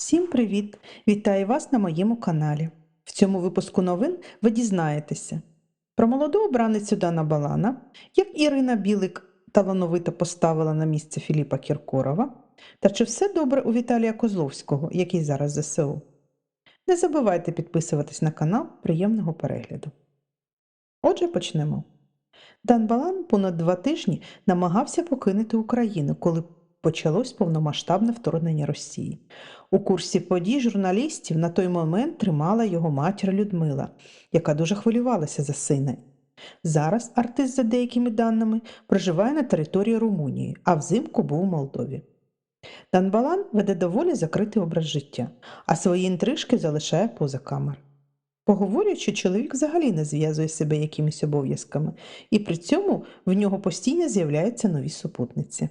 Всім привіт! Вітаю вас на моєму каналі. В цьому випуску новин ви дізнаєтеся про молоду обраницю Дана Балана, як Ірина Білик талановито поставила на місце Філіпа Кіркорова, та чи все добре у Віталія Козловського, який зараз ЗСУ. Не забувайте підписуватись на канал. Приємного перегляду. Отже, почнемо. Дан Балан понад два тижні намагався покинути Україну, коли почалось повномасштабне вторгнення Росії. У курсі подій журналістів на той момент тримала його матір Людмила, яка дуже хвилювалася за сина. Зараз артист, за деякими даними, проживає на території Румунії, а взимку був у Молдові. Дан Балан веде доволі закритий образ життя, а свої інтрижки залишає поза камер. Поговорять, що чоловік взагалі не зв'язує себе якимись обов'язками, і при цьому в нього постійно з'являються нові супутниці.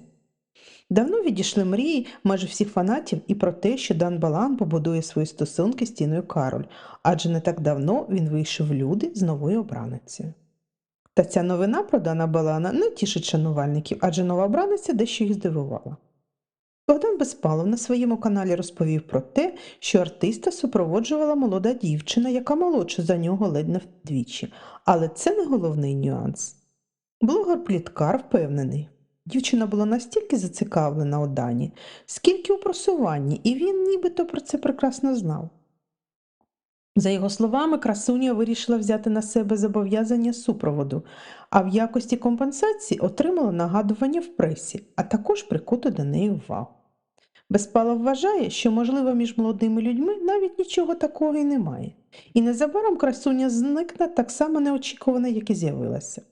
Давно відійшли мрії майже всіх фанатів і про те, що Дан Балан побудує свої стосунки з Тіною Кароль, адже не так давно він вийшов в люди з новою обраницею. Та ця новина про Дана Балана не тішить шанувальників, адже нова обраниця дещо їх здивувала. Богдан Безпалов на своєму каналі розповів про те, що артиста супроводжувала молода дівчина, яка молодша за нього ледь не вдвічі, але це не головний нюанс. Блогер Пліткар впевнений, дівчина була настільки зацікавлена у Дані, скільки у просуванні, і він нібито про це прекрасно знав. За його словами, красуня вирішила взяти на себе зобов'язання супроводу, а в якості компенсації отримала нагадування в пресі, а також прикуту до неї увагу. Безпалов вважає, що, можливо, між молодими людьми навіть нічого такого і немає, і незабаром красуня зникне так само неочікувано, як і з'явилася.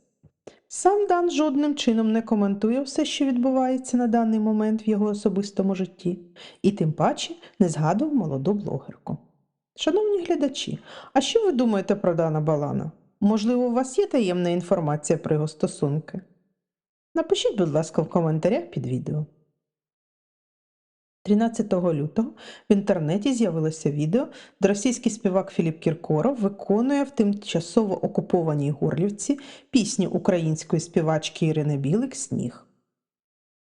Сам Дан жодним чином не коментує все, що відбувається на даний момент в його особистому житті, і тим паче не згадував молоду блогерку. Шановні глядачі, а що ви думаєте про Дана Балана? Можливо, у вас є таємна інформація про його стосунки? Напишіть, будь ласка, в коментарях під відео. 13 лютого в інтернеті з'явилося відео, де російський співак Філіп Кіркоров виконує в тимчасово окупованій Горлівці пісню української співачки Ірини Білик Сніг.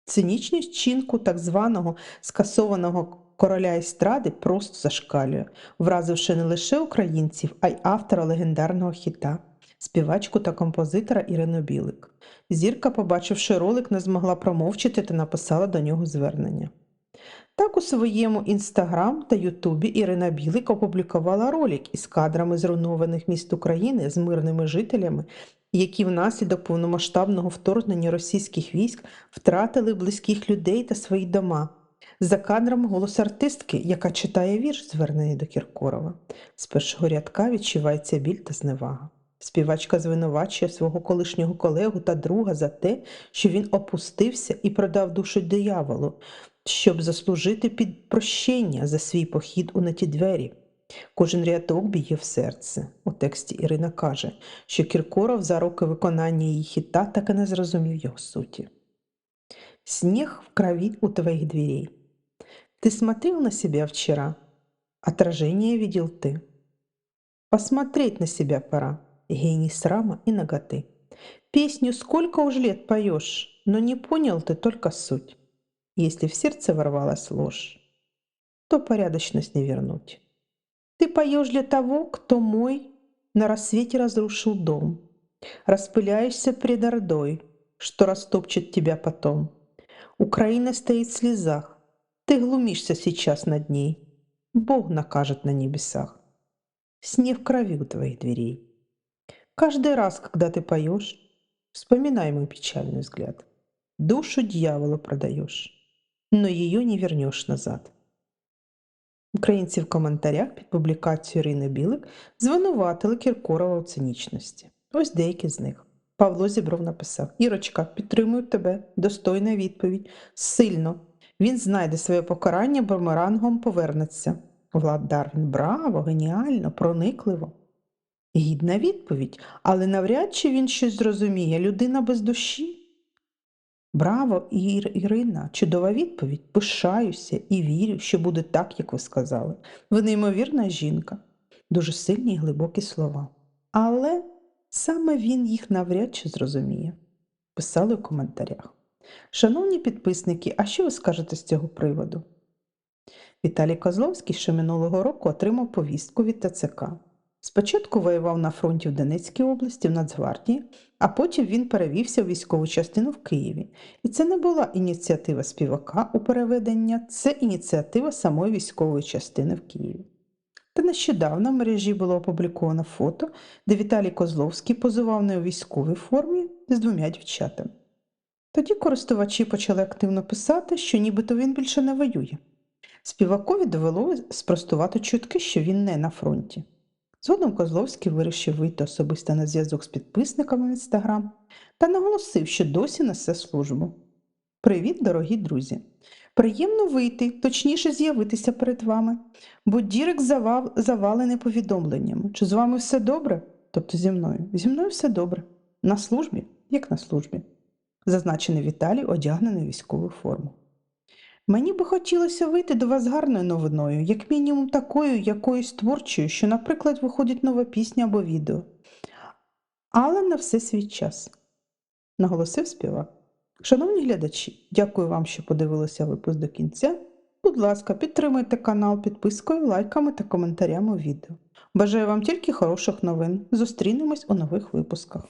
Цинічність чинку так званого скасованого короля естради просто зашкалює, вразивши не лише українців, а й автора легендарного хіта, співачку та композитора Ірину Білик. Зірка, побачивши ролик, не змогла промовчити та написала до нього звернення. Так у своєму інстаграм та Ютубі Ірина Білик опублікувала ролик із кадрами зруйнованих міст України з мирними жителями, які внаслідок повномасштабного вторгнення російських військ втратили близьких людей та свої дома. За кадром голос артистки, яка читає вірш, звернений до Кіркорова. З першого рядка відчувається біль та зневага. Співачка звинувачує свого колишнього колегу та друга за те, що він опустився і продав душу дияволу, щоб заслужити під прощення за свій похід у на ті двері. Кожен рядок б'є в серце. У тексті Ірина каже, що Кіркоров за роки виконання її хіта так і не зрозумів його суті. Снег в крови у твоих дверей. Ты смотрел на себя вчера? Отражение видел ты. Посмотреть на себя пора, гений срама и наготы. Песню сколько уж лет поешь, но не понял ты только суть. Если в сердце ворвалась ложь, то порядочность не вернуть. Ты поешь для того, кто мой на рассвете разрушил дом. Распыляешься пред ордой, что растопчет тебя потом. Украина стоит в слезах, ты глумишься сейчас над ней. Бог накажет на небесах. Снег в крови у твоих дверей. Каждый раз, когда ты поешь, вспоминай мой печальный взгляд. Душу дьяволу продаешь, но ее не вернешь назад. Українці в коментарях під публікацією Ірини Білик звинуватили Кіркорова у цинічності. Ось деякі з них. Павло Зібров написав: Ірочка, підтримую тебе, достойна відповідь. Сильно. Він знайде своє покарання, бумерангом повернеться. Влад Дарвін, браво, геніально, проникливо. Гідна відповідь, але навряд чи він щось зрозуміє. Людина без душі. Браво, Ір, Ірина, чудова відповідь. Пишаюся і вірю, що буде так, як ви сказали. Ви неймовірна жінка. Дуже сильні і глибокі слова. Але саме він їх навряд чи зрозуміє. Писали у коментарях. Шановні підписники, а що ви скажете з цього приводу? Віталій Козловський ще минулого року отримав повістку від ТЦК. Спочатку воював на фронті в Донецькій області в Нацгвардії, а потім він перевівся в військову частину в Києві. І це не була ініціатива співака у переведення, це ініціатива самої військової частини в Києві. Та нещодавно в мережі було опубліковано фото, де Віталій Козловський позував не у військовій формі з двома дівчатами. Тоді користувачі почали активно писати, що нібито він більше не воює. Співакові довелося спростувати чутки, що він не на фронті. Згодом Козловський вирішив вийти особисто на зв'язок з підписниками в інстаграм та наголосив, що досі несе службу. Привіт, дорогі друзі! Приємно вийти, точніше з'явитися перед вами, бо Дірек завал, завалений повідомленнями. Чи з вами все добре? Тобто зі мною. Зі мною все добре. На службі, як на службі. Зазначений Віталій одягнений військову форму. Мені би хотілося вийти до вас гарною новиною, як мінімум такою, якоюсь творчою, що, наприклад, виходить нова пісня або відео. Але на все свій час, наголосив співак. Шановні глядачі, дякую вам, що подивилися випуск до кінця. Будь ласка, підтримуйте канал підпискою, лайками та коментарями у відео. Бажаю вам тільки хороших новин. Зустрінемось у нових випусках.